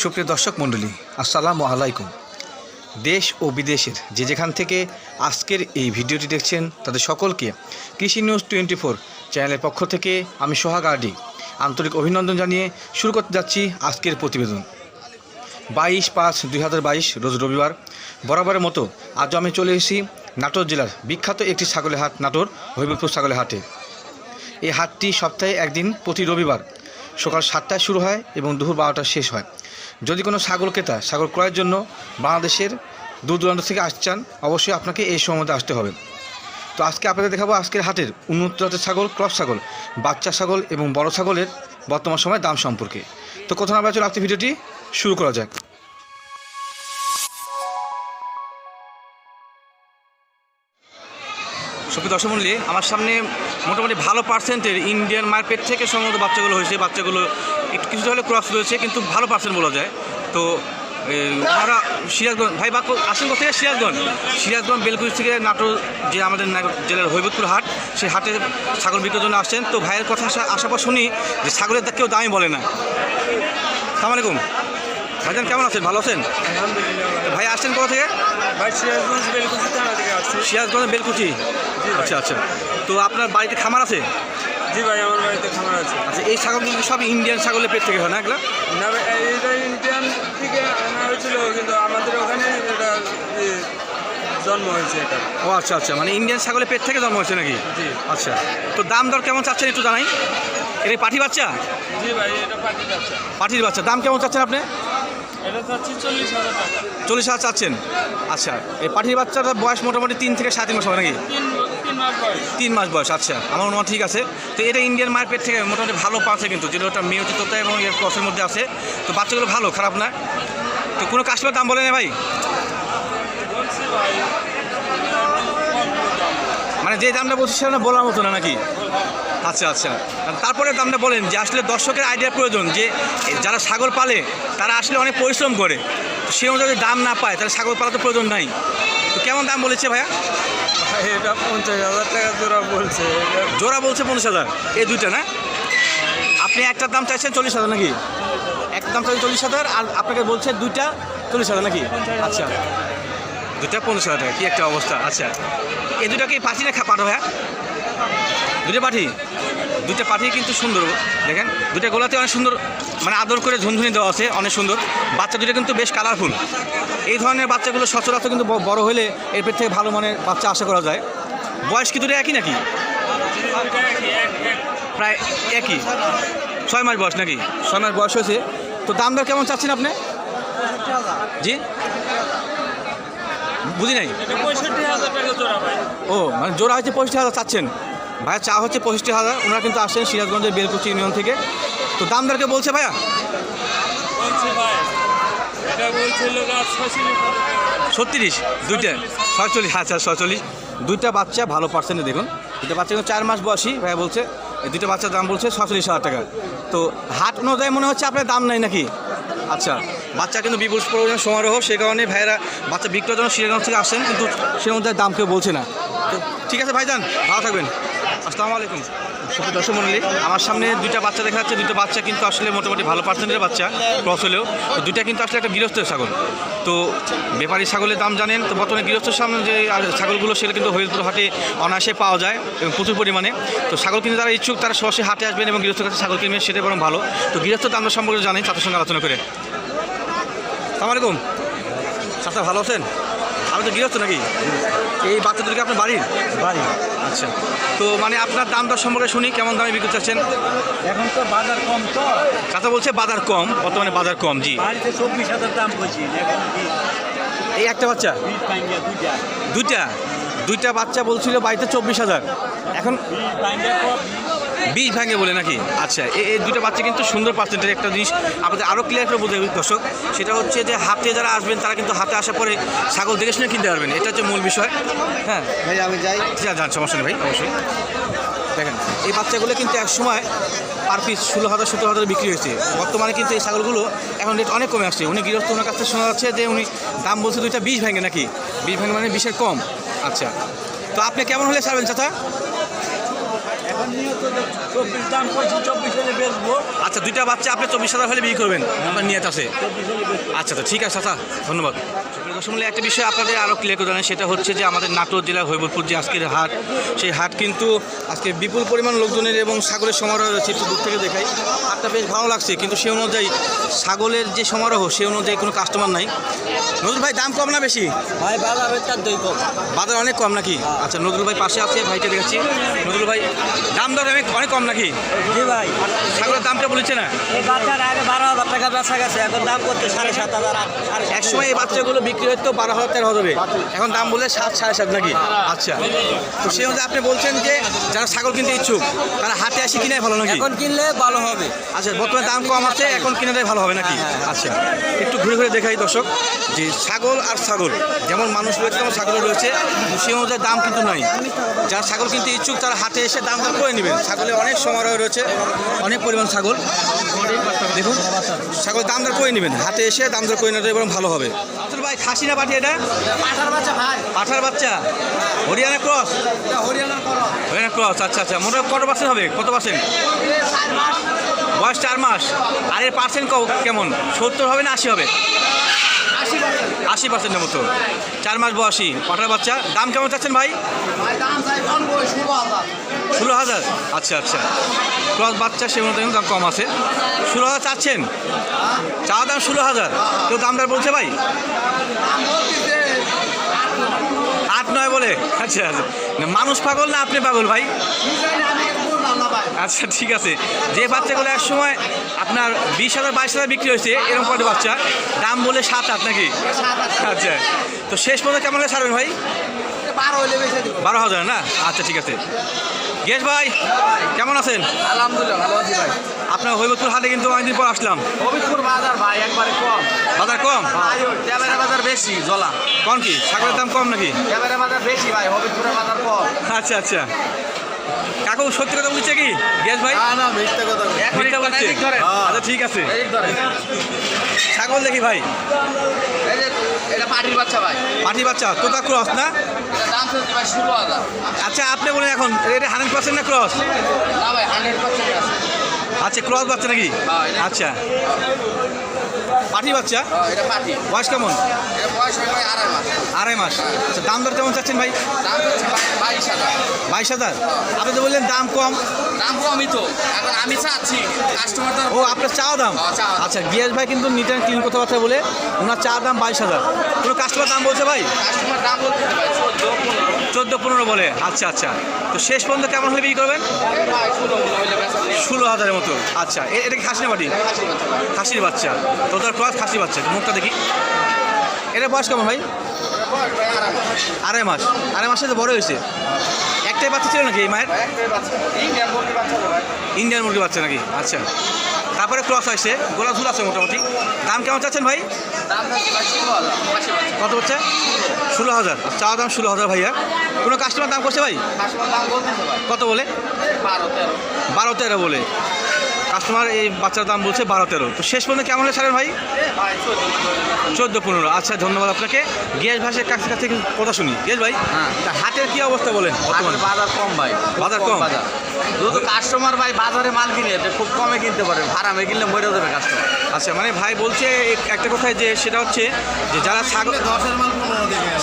সুপ্রিয় দর্শক মণ্ডলী, আসসালামু আলাইকুম। দেশ ও বিদেশের যে যেখান থেকে আজকের এই ভিডিওটি দেখছেন, তাদের সকলকে কৃষি নিউজ টোয়েন্টি ফোর চ্যানেলের পক্ষ থেকে আমি সোহাগ আরডি। আন্তরিক অভিনন্দন জানিয়ে শুরু করতে যাচ্ছি আজকের প্রতিবেদন। বাইশ পাঁচ দুই হাজার বাইশ, রোজ রবিবার, বরাবরের মতো আজ আমি চলে এসেছি নাটোর জেলার বিখ্যাত একটি ছাগলের হাট, নাটোর হবিবপুর ছাগলের হাটে। এই হাটটি সপ্তাহে একদিন প্রতি রবিবার সকাল সাতটায় শুরু হয় এবং দুপুর বারোটায় শেষ হয়। যদি কোনো ছাগল ক্রেতা ছাগল ক্রয়ের জন্য বাংলাদেশের দূর দূরান্ত থেকে আসছেন অবশ্যই আপনাকে এই সময় মধ্যে আসতে হবে। তো আজকে আপনাদের দেখাবো আজকের হাটের উন্নত জাতের ছাগল, ক্রপ ছাগল, বাচ্চা ছাগল এবং বড় ছাগলের বর্তমান সময় দাম সম্পর্কে। তো কোথাও আমরা চলে আজকে ভিডিওটি, শুরু করা যাক। সুপ্রিয় দর্শক মণ্ডলী আমার সামনে মোটামুটি ভালো পার্সেন্টের ইন্ডিয়ান মার্কেট থেকে সম্ভবত বাচ্চাগুলো হয়েছে। বাচ্চাগুলো একটু কিছুটা হলে ক্রস রয়েছে, কিন্তু ভালো পার্সেন্ট বলা যায়। তো ওনারা সিরাজগঞ্জ, ভাই বাক্য আসেন কোথা থেকে সিরাজগঞ্জ। সিরাজগঞ্জ, বেলকুচ থেকে নাটোর, যে আমাদের জেলার হৈবতপুর হাট সেই হাটে ছাগল বিক্রির জন্য আসছেন। তো ভাইয়ের কথা আসা- আসার পর শুনি যে ছাগলের কেউ দামই বলে না। সালাম আলাইকুম। ভাইজান কেমন আছেন? ভালো আছেন? ভাই আসছেন কোথা থেকে? ভাই সিরাজগঞ্জ বেলকুচি থানা থেকে আসছি। সিরাজগঞ্জ বেলকুচি? আচ্ছা আচ্ছা। তো আপনার বাড়িতে খামার আছে? জি ভাই আমার বাড়িতে খামার আছে। আচ্ছা এই ছাগলগুলো সব ইন্ডিয়ান ছাগলের পেট থেকে হয় না এগুলো? না ভাই, এইটা ইন্ডিয়ান থেকে আনা হয়েছিল কিন্তু আমাদের ওখানে এটা জন্ম হয়েছে এটা। ও আচ্ছা আচ্ছা মানে ইন্ডিয়ান ছাগলের পেট থেকে জন্ম হয়েছে নাকি? জি। আচ্ছা তো দাম দর কেমন চাচ্ছেন একটু জানাই। এটা পাঠি বাচ্চা? জি ভাই এটা পার্টি যাচ্ছে পাঠির বাচ্চা দাম কেমন চাচ্ছেন আপনি? এটা চল্লিশ হাজার চাচ্ছেন? আচ্ছা এই পাঠির বাচ্চার বয়স মোটামুটি তিন থেকে সাড়ে তিন মাস হবে নাকি? তিন মাস বয়স। আচ্ছা আমার মনে ঠিক আছে। তো এটা ইন্ডিয়ান মার্কেট থেকে মোটামুটি ভালো পাচ্ছে কিন্তু যেটা ওটা মেয়তিততা এবং এর ক্রসের মধ্যে আছে। তো বাচ্চাগুলো ভালো খারাপ না? তো কোনো কাস্টমার দাম বলে না ভাই? ভাই মানে যে দামটা বলছি সেটা বলার মতো না নাকি? আচ্ছা আচ্ছা। তারপরে দামটা বলেন যে আসলে দর্শকের আইডিয়া প্রয়োজন যে যারা ছাগল পালে তারা আসলে অনেক পরিশ্রম করে। সে অনুযায়ী যদি দাম না পায় তাহলে ছাগল পালা তো প্রয়োজন নাই। তো কেমন দাম বলেছে ভাইয়া? এটা পঞ্চাশ হাজার টাকা জোড়া বলছে। জোড়া বলছে পঞ্চাশ হাজার। এই দুইটা না? আপনি একটার দাম চাইছেন চল্লিশ হাজার নাকি? একটা দাম চাইছেন চল্লিশ হাজার আর আপনাকে বলছে দুইটা চল্লিশ হাজার নাকি? আচ্ছা। দুটা পঞ্চাশ হাজার টাকা কি একটা অবস্থা। আচ্ছা। এই দুটা কি পাঠি না পাঠো ভাইয়া? দুটো পাঠি দুইটা পাঠি কিন্তু সুন্দর দেখেন? দুইটা গোলাতে অনেক সুন্দর মানে আদর করে ঝুনঝুনি দেওয়া আছে অনেক সুন্দর। বাচ্চা দুটো কিন্তু বেশ কালারফুল এই ধরনের বাচ্চাগুলো সচরাচর কিন্তু বড় হলে এর পেট থেকে ভালো মানের বাচ্চা আশা করা যায়। বয়স কি দুটো একই নাকি? প্রায় একই। ছয় মাস বয়স নাকি? ছয় মাস বয়স হয়েছে। তো দাম দর কেমন চাচ্ছেন আপনি? জি? বুঝি নাই? ও মানে জোড়া হচ্ছে পঁয়ষট্টি হাজার চাচ্ছেন? ভাইয়া চা হচ্ছে পঁয়ষট্টি হাজার। ওনারা কিন্তু আসছেন সিরাজগঞ্জের বেলকুচি ইউনিয়ন থেকে। তো দাম দরকে বলছে ভাইয়া? ছত্রিশ? দুইটা? ছয়চল্লিশ। আচ্ছা ছয়চল্লিশ। দুইটা বাচ্চা ভালো পার্সেন্টে দেখুন। দুইটা বাচ্চা কিন্তু চার মাস বয়সী ভাইয়া বলছে। এই দুইটা বাচ্চার দাম বলছে ছয়চল্লিশ হাজার টাকা। তো হাট অনুযায়ী মনে হচ্ছে আপনার দাম নাই নাকি? আচ্ছা বাচ্চা কিন্তু বিপুল প্রয়োজন সমারোহ সে কারণে ভাইয়েরা বাচ্চা বিক্রয়ের জন্য সিরাজগঞ্জ থেকে আসছেন কিন্তু সে অনুযায়ী দাম কেউ বলছে না। তো ঠিক আছে ভাইজান ভালো থাকবেন। আসসালামু আলাইকুম সুপ্রিয় দর্শক মন্ডলী, আমার সামনে দুইটা বাচ্চা দেখা যাচ্ছে। দুইটা বাচ্চা কিন্তু আসলে মোটামুটি ভালো পার্সেন্টের বাচ্চা ক্রস হলেও। দুইটা কিন্তু আসলে একটা গৃহস্থের ছাগল। তো ব্যাপারী ছাগলের দাম জানেন, তো বর্তমানে গৃহস্থের সামনে যে ছাগলগুলো, সেগুলো কিন্তু হরিদপুর হাটে অনায়াসে পাওয়া যায় এবং প্রচুর পরিমাণে। তো ছাগল কিনতে যারা ইচ্ছুক, তারা সরাসরি হাটে আসবেন এবং গৃহস্থের কাছে ছাগল কিনবেন, সেটাই বরং ভালো। তো গৃহস্থ দাম সম্পর্কে জানেন তাদের সঙ্গে আলোচনা করে। সালাম আলাইকুম চাচা ভালো আছেন? আমি তো গৃহস্থ নাকি? এই বাচ্চা দুটোকে আপনার বাড়ির? বাড়ি। আচ্ছা। তো মানে আপনার দাম দর সম্পর্কে শুনি কেমন দামে বিক্রি চাচ্ছেন এখন তো বাজার কম তো। চাচা বলছে বাজার কম বর্তমানে বাজার কম জি। বাড়িতে চব্বিশ হাজার দাম বলছি এই একটা বাচ্চা? দুইটা। দুইটা? বাচ্চা বলছিল বাড়িতে চব্বিশ হাজার। এখন বীজ ভাঙে বলে নাকি? আচ্ছা এই এই দুইটা বাচ্চা কিন্তু সুন্দর পার্সেন্টের একটা জিনিস আমাদের আরও ক্লিয়ার করে বলতে হবে দর্শক। সেটা হচ্ছে যে হাতে যারা আসবেন তারা কিন্তু হাতে আসার পরে ছাগল দেখে শুনে কিনতে পারবেন। এটা হচ্ছে মূল বিষয়। হ্যাঁ? ভাই আমি যাই। ঠিক আছে যান সমস্যা নেই ভাই অবশ্যই। দেখেন এই বাচ্চাগুলো কিন্তু এক সময় পার পিস ষোলো হাজার সতেরো হাজার বিক্রি হয়েছে। বর্তমানে কিন্তু এই ছাগলগুলো এখন রেট অনেক কমে আসছে। উনি গৃহস্থ ওনার কাছে শোনা যাচ্ছে যে উনি দাম বলছে দুইটা বিষ ভেঙে নাকি? বিষ ভেঙে মানে বিষের কম। আচ্ছা তো আপনি কেমন হলে ছাড়বেন চাচা এখন চব্বিশ দাম করছি চব্বিশ হলে বেচবো আচ্ছা দুইটা বাচ্চা আপনি চব্বিশ হাজার হলে বিক্রি করবেন আপনার নিয়ত আছে। আচ্ছা তো ঠিক আছে চাচা ধন্যবাদ। দশমূল্যে একটা বিষয় আপনাদের আরও ক্লিয়ার করে জানাই সেটা হচ্ছে যে আমাদের নাটোর জেলার হৈবরপুর যে আজকের হাট সেই হাট কিন্তু আজকে বিপুল পরিমাণ লোকজনের এবং ছাগলের সমারোহ রয়েছে একটু দূর থেকে দেখাই। হাটটা বেশ ভালো লাগছে কিন্তু সে অনুযায়ী ছাগলের যে সমারোহ সে অনুযায়ী কোনো কাস্টমার নাই। নজরুল ভাই দাম কম না বেশি? ভাই দুই কম। বাজার অনেক কম নাকি? আচ্ছা নজরুল ভাই পাশে আছে ভাইকে দেখাচ্ছি। নজরুল ভাই দাম দর অনেক অনেক কম নাকি? জি ভাই। ছাগলের দামটা বলেছে না। এই বাচ্চার আগে বারো হাজার টাকা বেচা গেছে এখন দাম করতে সাড়ে সাত হাজার এক সময় এই বাচ্চাগুলো বিক্রি হতো বারো হাজার তেরো হাজার। এখন দাম বলে সাত সাড়ে সাত নাকি? আচ্ছা। তো সেই অনুযায়ী আপনি বলছেন যে যারা ছাগল কিনতে ইচ্ছুক তারা হাতে আসি কিনাই ভালো নাকি? এখন কিনলে ভালো হবে। আচ্ছা বর্তমানে দাম কম আছে এখন কিনে দেয় ভালো হবে নাকি? আচ্ছা। একটু ঘুরে ঘুরে দেখাই দর্শক যে ছাগল আর ছাগল যেমন মানুষ রয়েছে তেমন ছাগল রয়েছে। সেই অনুযায়ী দাম কিন্তু নাই। যারা ছাগল কিনতে ইচ্ছুক তারা হাতে এসে দাম দাম করে নেবেন। ছাগলের অনেক সমারোহ রয়েছে অনেক পরিমাণ ছাগল। দেখুন ছাগল দাম দর করে নেবেন। হাতে এসে দাম দর করে নিতে এবং ভালো হবে। তোর ভাই খাসি না পাঠি এটা পাঠার বাচ্চা ভাই। পাঠার বাচ্চা? হরিয়ানা ক্রস? হরিয়ানার করো হরিয়ানা ক্রস আচ্ছা আচ্ছা। মোটামুটি কত পার্সেন্ট হবে? কত পার্সেন্ট? বয়স চার মাস। আর এর পার্সেন্ট কেমন? সত্তর হবে না আশি হবে? আশি পার্সেন্টের মতো। চার মাস বয়সী। পাঠার বাচ্চা। দাম কেমন চাচ্ছেন ভাই? ষোলো হাজার। আচ্ছা আচ্ছা। ক্রস বাচ্চা সে মতো দাম কম আছে। ষোলো হাজার চাচ্ছেন? চা দাম ষোলো হাজার। কেউ দামদার বলছে ভাই? আট নয় বলে? আচ্ছা আচ্ছা। মানুষ পাগল না আপনি পাগল ভাই? আচ্ছা ঠিক আছে। যে বাচ্চাগুলো এক সময় আপনার বিশ হাজার বাইশ হাজার বিক্রি হয়েছে এরকম কত বাচ্চা দাম বলে সাত আট নাকি? আচ্ছা তো শেষ পর্যন্ত কেমন হলে ছাড়বেন ভাই? বারো হলে বারো হাজার না? আচ্ছা ঠিক আছে। গেস ভাই কেমন আছেন? আলহামদুলিল্লাহ ভালো আছি ভাই। আপনার হৈবতপুর হাটে কিন্তু অনেকদিন পর আসলাম। হবিবপুর বাজার ভাই একবারে কম। বাজার কম? ক্যামেরা বাজার বেশি জলা কম কি? ছাগলের দাম কম নাকি? ক্যামেরা বাজার বেশি ভাই হবিবপুরের বাজার কম। আচ্ছা আচ্ছা। কাকু সত্যি কথা বলছে কি? গ্যাস ভাই? না মিথ্যা কথা মিথ্যা বলছে? আচ্ছা ঠিক আছে। ছাগল দেখি ভাই। এই যে এটা পাটির বাচ্চা ভাই। পাঠি বাচ্চা তোতা ক্রস না? আচ্ছা আপনি বলেন এখন এটা হান্ড্রেড পার্সেন্ট না ক্রস? না ভাই হান্ড্রেড পার্সেন্ট আছে। আচ্ছা ক্রস বাচ্চা নাকি? হ্যাঁ, আচ্ছা। পাঠি বাচ্চা? হ্যাঁ, বয়স কেমন? এটা বয়স হয় আড়াই মাস। আড়াই মাস। আচ্ছা দাম দর কেমন চাচ্ছেন ভাই? দাম হচ্ছে ভাই বাইশ হাজার। আপনি তো বললেন দাম কম। দাম কমই তো। এখন আমি চাচ্ছি কাস্টমার ও আপনার চাও দাম? হ্যাঁ। আচ্ছা গিয়াস ভাই কিন্তু নিট অ্যান্ড ক্লিন কথাবার্তা বলে ওনার চা দাম বাইশ হাজার। কোনো কাস্টমার দাম বলছে ভাই? কাস্টমার দাম ভাই চোদ্দ পনেরো। বলে। আচ্ছা আচ্ছা। তো শেষ পর্যন্ত কেমন হলে বিক্রি করবেন? ষোলো হাজারের মতো। আচ্ছা এটা কি খাসি না বাটি। খাসির বাচ্চা। তো তার ক্রস খাসি বাচ্চা। মুখটা দেখি। এটা বয়স কেমন ভাই? আড়াই মাস। আড়াই মাস তো বড় হয়েছে। একটাই বাচ্চা ছিল নাকি এই মায়ের? ইন্ডিয়ান মুরগি বাচ্চা নাকি? আচ্ছা। তারপরে ক্রস আসছে গোলা ঝুল আছে মোটামুটি। দাম কেমন চাচ্ছেন ভাই? কত হচ্ছে? ষোলো হাজার। চাওয়া দাম ষোলো হাজার ভাইয়া। কোনো কাস্টমার দাম করছে ভাই? কত বলে? বারো তেরো বলে। কাস্টমার এই বাচ্চার দাম বলছে বারো তেরো। তো শেষ পর্যন্ত কেমন হলে ছাড়েন ভাই? চোদ্দ পনেরো। আচ্ছা ধন্যবাদ আপনাকে। গিয়াস ভাষের কাছ কাছ থেকে কথা শুনি। গিয়াস ভাই হ্যাঁ। হাটের কি অবস্থা বলেন বর্তমানে? বাজার বাজার কম ভাই। বাজার কম? যদি কাস্টমার ভাই বাজারে মাল কিনে খুব কমে কিনতে পারে। ফার্মে কিনলে মরে যাবে কাস্টমার আচ্ছা মানে ভাই বলছে একটা কথায় যে সেটা হচ্ছে যে যারা ছাগল দশের মাল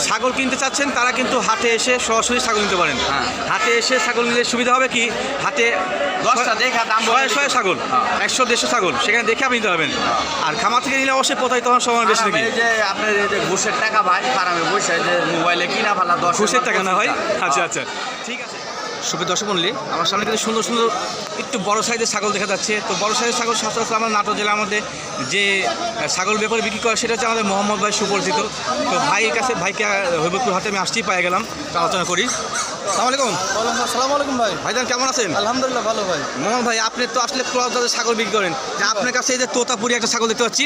ছাগল কিনতে চাচ্ছেন তারা কিন্তু হাটে এসে সরাসরি ছাগল নিতে পারেন। হ্যাঁ। হাটে এসে ছাগল নিলে সুবিধা হবে কি? হাটে দশটা দেখা দাম শয়ে শয়ে ছাগল। হ্যাঁ। একশো দেড়শো ছাগল। সেখানে দেখে আপনি নিতে পারবেন। আর খামার থেকে নিলে অবশ্যই প্রতারিত হওয়ার সময় বেশি নাকি? যে আপনার এই যে ঘুষের টাকা ভাই ফার্মে বসে যে মোবাইলে কিনা ফেলা দশ খুশির টাকা না হয় আচ্ছা আচ্ছা। ঠিক আছে। সুপ্রিয় দর্শক মন্ডলী আমার সামনে কিন্তু সুন্দর সুন্দর একটু বড় সাইজের ছাগল দেখা যাচ্ছে। তো বড় সাইজের ছাগল সচরাচর আমার নাটোর জেলার মধ্যে যে ছাগল ব্যাপারে বিক্রি করে সেটা হচ্ছে আমাদের মোহাম্মদ ভাই সুপরিচিত। তো ভাইয়ের কাছে ভাইকে হবিবপুর হাতে আমি আসতেই পাই গেলাম তো আলোচনা করি। সালাম আলাইকুম। আসসালামু আলাইকুম ভাই। ভাইজান কেমন আছেন? আলহামদুলিল্লাহ ভালো ভাই। মোহাম্মদ ভাই আপনি তো আসলে ক্রস জাতের ছাগল বিক্রি করেন। যে আপনার কাছে এই যে তোতাপুরি একটা ছাগল দেখতে পাচ্ছি।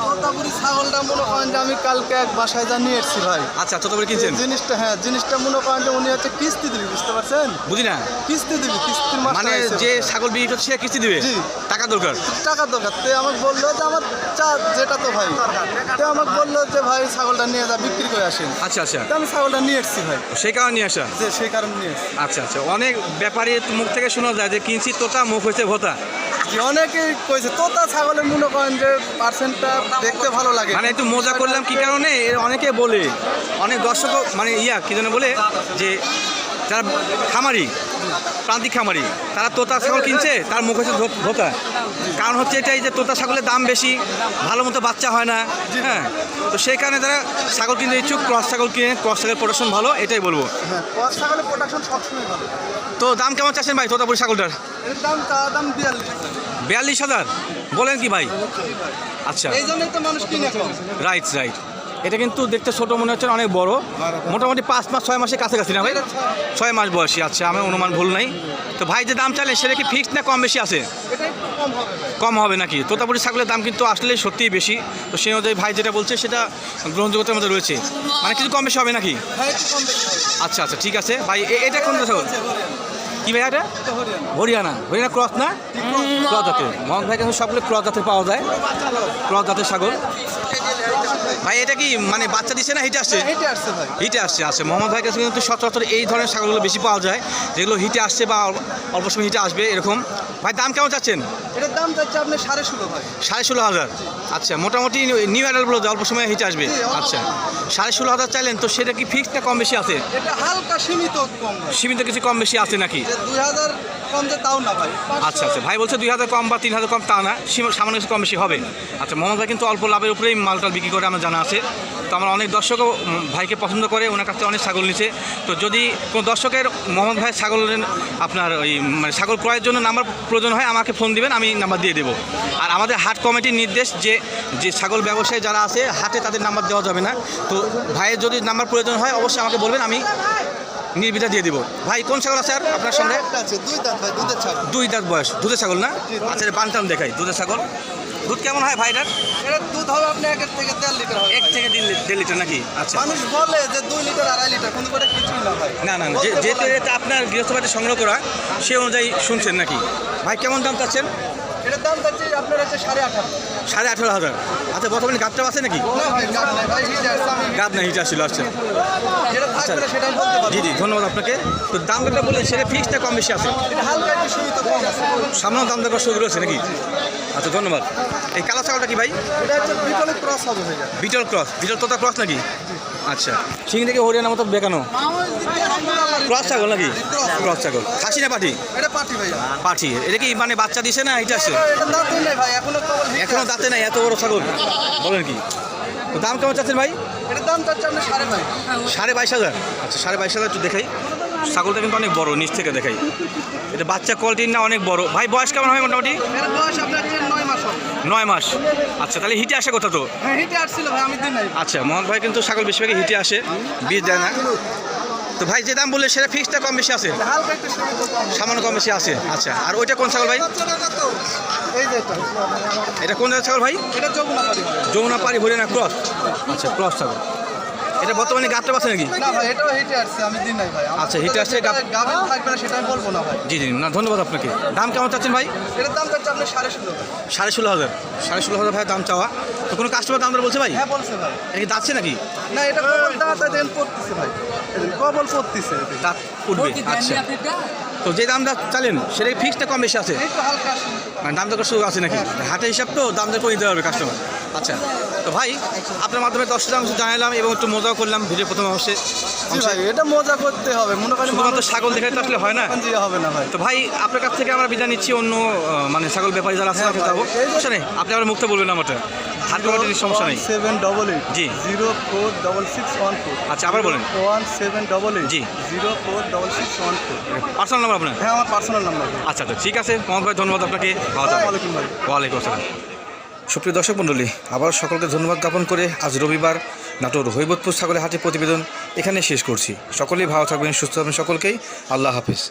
তোতাপুরি ছাগলটা মনে করেন যে আমি কালকে এক বাসায় যা নিয়ে এসেছি ভাই। আচ্ছা তোতাপুরি কিনছেন? জিনিসটা হ্যাঁ জিনিসটা মনে করেন যে উনি হচ্ছে কিস্তি দিবি বুঝতে পারছেন? বুঝি না কিস্তি দিবি কিস্তির মানে যে ছাগল বিক্রি করছে সে কিস্তি দিবে। টাকা দরকার। টাকা দরকার। তে আমাকে বলল যে আমার চা যেটা তো ভাই তে আমাকে বলল যে ভাই ছাগলটা নিয়ে যা বিক্রি করে আসেন। আচ্ছা আচ্ছা। আমি ছাগলটা নিয়ে এসেছি ভাই। সেই কারণে নিয়ে আসা? যে সেই কারণে নিয়ে এসেছি। আচ্ছা আচ্ছা। অনেক ব্যাপারী মুখ থেকে শোনা যায় যে কিনছি তোতা মুখ হয়েছে ভোতা। অনেকেই কইছে তোতা ছাগলের মনে করেন যে পার্সেন্টটা দেখতে ভালো লাগে। মানে একটু মজা করলাম কি কারণে? অনেকে বলে অনেক দর্শক মানে ইয়া কি যেন বলে যে যারা খামারি প্রান্তিক খামারি তারা তোতা ছাগল কিনছে তার মুখ হচ্ছে ধো- ধোতা। কারণ হচ্ছে এটাই যে তোতা ছাগলের দাম বেশি ভালো মতো বাচ্চা হয় না হ্যাঁ? তো সেই কারণে তারা ছাগল কিনতে ইচ্ছুক ক্রস ছাগল কিনে ক্রস ছাগলের প্রোডাকশন ভালো এটাই বলব। হ্যাঁ তো দাম কেমন চাচ্ছেন ভাই তোতাপুরি ছাগলটার? দাম বিয়াল্লিশ হাজার। বলেন কি ভাই? আচ্ছা। রাইট রাইট এটা কিন্তু দেখতে ছোট মনে হচ্ছে অনেক বড়। মোটামুটি পাঁচ মাস ছয় মাসের কাছাকাছি না ভাই? ছয় মাস বয়সী আচ্ছা আমার অনুমান ভুল নাই। তো ভাই যে দাম চাইলেন সেটা কি ফিক্সড না কম বেশি আছে? কম হবে নাকি? তোতাপুরি ছাগলের দাম কিন্তু আসলে সত্যিই বেশি। তো সেই অনুযায়ী ভাই যেটা বলছে সেটা গ্রহণযোগ্যতার মধ্যে রয়েছে। মানে কিছু কম বেশি হবে নাকি? আচ্ছা আচ্ছা ঠিক আছে। ভাই এটা কোন ছাগল? কি ভাই এটা? হরিয়ানা। হরিয়ানা ক্রস না? ক্রস জাতের। মোহন ভাই কিন্তু সবগুলো ক্রস জাতের পাওয়া যায়। ক্রস জাতের ছাগল। ভাই এটা কি মানে বাচ্চা দিচ্ছে না হিটে আসছে? হ্যাঁ, হেঁটে আসছে ভাই। হিটে আসছে আসছে মোহাম্মদ ভাই কাছে কিন্তু সচরাচর এই ধরনের ছাগলগুলো বেশি পাওয়া যায় যেগুলো হিটে আসছে বা অল্প সময় হিটে আসবে এরকম। ভাই দাম কেমন চাচ্ছেন? এটার দাম যাচ্ছে আপনি সাড়ে ষোলো ভাই। সাড়ে ষোলো হাজার। আচ্ছা মোটামুটি নিউ অ্যাডাল্টগুলো অল্প সময় হিটে আসবে। আচ্ছা। সাড়ে ষোলো হাজার চাইলেন তো সেটা কি ফিক্সড না কম বেশি আছে? এটা হালকা সীমিত কম সীমিত কিছু কম বেশি আছে নাকি? দুই হাজার তাও না ভাই। আচ্ছা আচ্ছা। ভাই বলছে দুই হাজার কম বা তিন হাজার কম তা না। সীমা- সামান্য কিছু কম বেশি হবে। আচ্ছা মোহাম্মদ ভাই কিন্তু অল্প লাভের উপরেই মালটাল বিক্রি করে আমার জানা আছে। তো আমার অনেক দর্শকও ভাইকে পছন্দ করে। ওনার কাছে অনেক ছাগল নিছে। তো যদি কোনো দর্শকের, মোহাম্মদ ভাই ছাগল আপনার ওই মানে ছাগল ক্রয়ের জন্য নাম্বার প্রয়োজন হয়, আমাকে ফোন দিবেন, আমি নাম্বার দিয়ে দেবো। আর আমাদের হাট কমিটির নির্দেশ যে যে ছাগল ব্যবসায়ী যারা আছে, হাটে তাদের নাম্বার দেওয়া যাবে না। তো ভাইয়ের যদি নাম্বার প্রয়োজন হয়, অবশ্যই আমাকে বলবেন, আমি নির্বিধা দিয়ে দিব। ভাই কোন ছাগল আছে আর আপনার সঙ্গে? দুই দাঁত বয়স দুধের ছাগল না? আচ্ছা বানটাম দেখাই দুধের ছাগল। দুধ কেমন হয় ভাইটার? এটা দুধ হবে আপনি এক থেকে দেড় লিটার হবে এক থেকে দেড় লিটার নাকি? আচ্ছা। মানুষ বলে যে দুই লিটার আড়াই লিটার কিন্তু এটা কিছুই না ভাই। না না যেহেতু এটা আপনার গৃহস্থ বাড়িতে সংগ্রহ করা সে অনুযায়ী শুনছেন নাকি? ভাই কেমন দাম চাচ্ছেন? এটার দাম যাচ্ছে আপনার হচ্ছে সাড়ে আঠারো সাড়ে আঠারো হাজার। আচ্ছা বর্তমানে গাবটা আছে নাকি? গাব না হিট আসছিল আচ্ছা। পারব। জি জি ধন্যবাদ আপনাকে। তো দাম দরটা বললেন সেটা ফিক্সটা কম বেশি আছে? কম দাম দরকার শুরু রয়েছে নাকি? আচ্ছা ধন্যবাদ। এই কালো ছাগলটা কি ভাই? এটা হচ্ছে বিকলে ক্রস হবে বিটল ক্রস। বিটল তোতা ক্রস নাকি? আচ্ছা। সিং থেকে হরিয়ানা মতো বেকানো? ক্রস ছাগল নাকি? ক্রস। ছাগল। খাসি না পাঠি? এটা পাঠি এটা কি মানে বাচ্চা দিছে না এটা আছে? এটা দাঁত নেই ভাই এখনও আসছে। দাঁতে নাই এত বড় ছাগল। বলেন কি? দাম কেমন চাচ্ছেন ভাই? এটার দাম আপনার সাড়ে ভাই সাড়ে বাইশ হাজার। আচ্ছা সাড়ে বাইশ হাজার একটু দেখাই। ছাগলটা কিন্তু অনেক বড় নিচ থেকে দেখাই। এটা বাচ্চা কোয়ালিটির না অনেক বড়। ভাই বয়স কেমন হয় মোটামুটি? নয় মাস আচ্ছা তাহলে হিটে আসে কথা তো? হ্যাঁ আচ্ছা মোহন ভাই কিন্তু ছাগল বেশিরভাগই হিটে আসে। বীজ দেয় না। তো ভাই যে দাম বললে সেটা ফিক্সটা কম বেশি আছে? সামান্য কম বেশি আছে। আচ্ছা আর ওইটা কোন ছাগল ভাই? এটা কোন ছাগল ভাই? এটা যমুনা পাড়ি। ভাই যমুনা পাড়ি হরিয়ানা ক্রস। আচ্ছা ক্রস ছাগল। এটা বর্তমানে গাছটা আছে নাকি? না ভাই এটাও হিটে আসছে আমি দিন নাই ভাই। আচ্ছা, হিটে আসছে, গাব- গাবেন থাকবে না সেটাই বলব না ভাই। জি জি না ধন্যবাদ আপনাকে। দাম কেমন চাচ্ছেন ভাই? এটার দাম যাচ্ছে আপনার সাড়ে ষোলো ভাই। সাড়ে ষোলো হাজার। সাড়ে ষোলো হাজার ভাই দাম চাওয়া। তো কোনো কাস্টমার দাম বলছে ভাই? হ্যাঁ বলছে ভাই। এটা কি দাঁতছে নাকি? না এটা কবল দাঁত দেখেন পড়তেছে ভাই। কবল পড়তেছে। দাঁত উঠবে আচ্ছা। তো যে দামটা চালেন সেটাই ফিক্সটা কম বেশি আছে? একটু হালকা মানে দাম দর সুযোগ আছে নাকি? হাটের হিসাব তো দাম দর করে নিতে পারবে কাস্টমার আচ্ছা তো ভাই আপনার মাধ্যমে দশ শতাংশ জানালাম এবং একটু মজাও করলাম ভিডিও প্রথম অংশে। এটা মজা করতে হবে মনে করেন শুধুমাত্র ছাগল দেখে তো আসলে হয় না? হবে না ভাই। তো ভাই আপনার কাছ থেকে আমরা বিদায় নিচ্ছি অন্য মানে ছাগল ব্যাপারী যারা আছে তাকে যাব সমস্যা নেই। আপনি আমার মুক্ত বলবেন আমারটা। হাট কমিটির সমস্যা নেই। Seven double eight. জি। Zero four double six one four. আচ্ছা, আবার বলেন। One seven double eight. জি। Zero four double six one four. Personal number আপনার? হ্যাঁ আমার পার্সোনাল নাম্বার আচ্ছা আচ্ছা ঠিক আছে। মোহাম্মদ ভাই ধন্যবাদ আপনাকে। ওয়ালাইকুম আসসালাম। সুপ্রিয় দর্শক মণ্ডলী আবার সকলকে ধন্যবাদ জ্ঞাপন করে আজ রবিবার নাটোর হৈবতপুর ছাগলের হাটে প্রতিবেদন এখানে শেষ করছি। সকলেই ভালো থাকবেন সুস্থ থাকবেন সকলকেই। আল্লাহ হাফিজ।